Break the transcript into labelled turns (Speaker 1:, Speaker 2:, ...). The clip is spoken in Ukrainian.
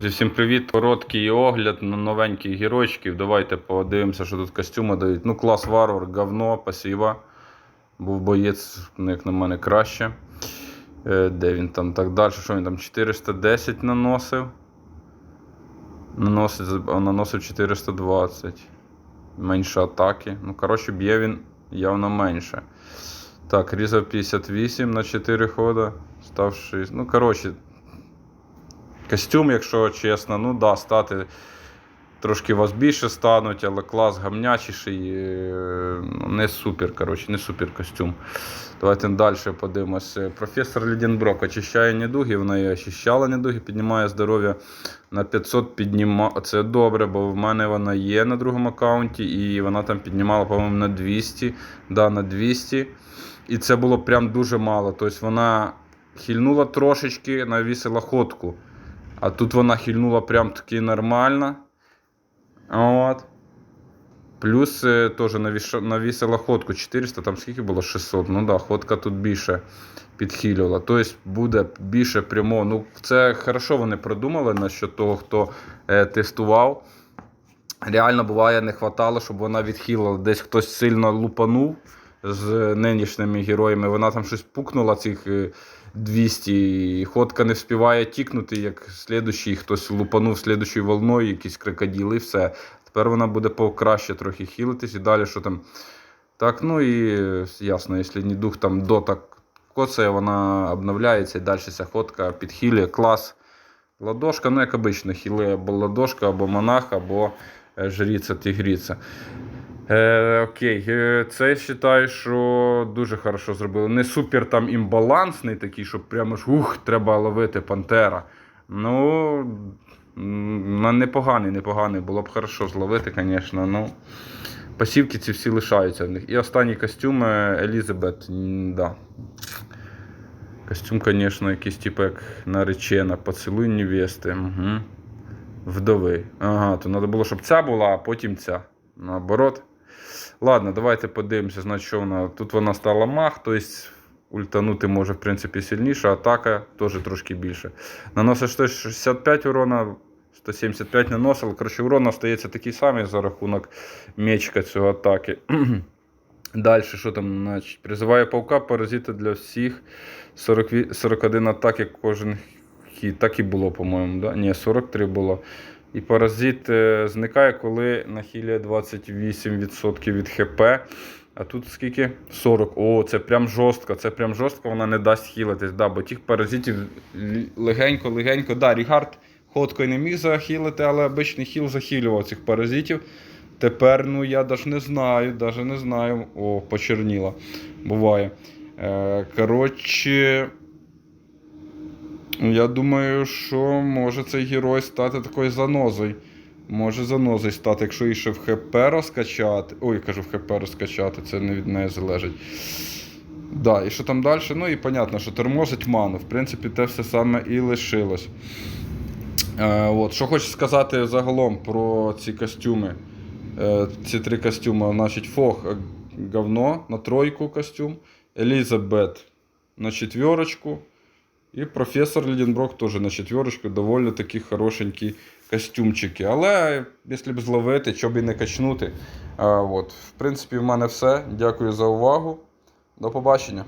Speaker 1: Всім привіт! Короткий огляд на новеньких геройчиків. Давайте подивимося, що тут костюми дають. Ну, клас варвар, говно, спасибо. Був боєць, ну, як на мене, краще. Е, Де він там так далі? Що він там 410 наносив? Наносить, а наносив 420. Менше атаки. Ну, коротше, б'є він явно менше. Так, різав 58 на 4 хода. Став 6. Ну, коротше, Костюм, якщо чесно, ну да, стати трошки вас більше стануть, але клас гамнячіший. е, ну, Не супер, коротше, не супер костюм. Давайте далі подивимось. Професор Ліденброк очищає недуги, вона і очищала недуги, піднімає здоров'я на 500 підніма... Це добре, бо в мене вона є на другому аккаунті, і вона там піднімала, по-моєму, на 200. Да, на 200. І це було прям дуже мало. Тобто вона хильнула трошечки, навісила ходку. А тут вона хильнула прям таки нормально. От. Плюс е, теж навісила ходку 400, там скільки було 600. Ну да, ходка тут більше підхилювала. Тобто буде більше прямо. Ну, це хорошо вони продумали насчет того, хто е, тестував. Реально буває, не хватало, щоб вона відхилила. Десь хтось сильно лупанув з нинішніми героями. Вона там щось пукнула цих е, 200. І ходка не вспіває тікнути, як слідущий хтось лупанув слідущою волною, якісь крокоділи, і все. Тепер вона буде покраще трохи хілитись і далі що там. Так, ну і е, ясно, якщо не дух там до коцає, вона обновляється і далі ця ходка підхилює. Клас. Ладошка, ну як обично, хіли або ладошка, або монах, або е, жріця, тигріця. Е, окей, е, це я вважаю, що дуже хорошо зробили. Не супер там імбалансний такий, щоб прямо ж ух, треба ловити пантера. Ну, непоганий, непоганий. Було б хорошо зловити, звісно. Ну, пасівки ці всі лишаються в них. І останній костюм е, Елізабет. Да. Костюм, звісно, якийсь типу як наречена, поцілуй невести. Угу. Вдови. Ага, то треба було, щоб ця була, а потім ця. Наоборот. Ладно, давайте подивимося, значить, що вона. Тут вона стала мах, тобто ультанути може, в принципі, сильніше, атака теж трошки більше. Наносить 165 урона, 175 наносив. Коротше, урон остається такий самий за рахунок мечка цього атаки. Далі, що там, значить, призиває паука, паразита для всіх. 40, 41 атаки кожен хід. Так і було, по-моєму. Да? Ні, 43 було. І паразит е, зникає, коли нахилює 28% від ХП. А тут скільки? 40. О, це прям жорстко. Це прям жорстко, вона не дасть хілитись. Да, бо тих паразитів легенько-легенько. Да, Рігард ходкою не міг захилити, але обичний хіл захилював цих паразитів. Тепер, ну я навіть не знаю, даже не знаю. О, почерніла. Буває. Е, коротше. Я думаю, що може цей герой стати такою занозою. Може занозою стати, якщо і ще в ХП розкачати. Ой, кажу, в ХП розкачати, це не від неї залежить. Да, і що там далі? Ну і понятно, що тормозить ману. В принципі, те все саме і лишилось. Е, от, Що хочу сказати загалом про ці костюми. Е, ці три костюми. Значить, Фог е, говно на тройку костюм. Елізабет на четверочку. І професор Ліденброк теж на четверочку, доволі такі хорошенькі костюмчики. Але якщо б зловити, щоб і не качнути. А, от. В принципі, в мене все. Дякую за увагу. До побачення.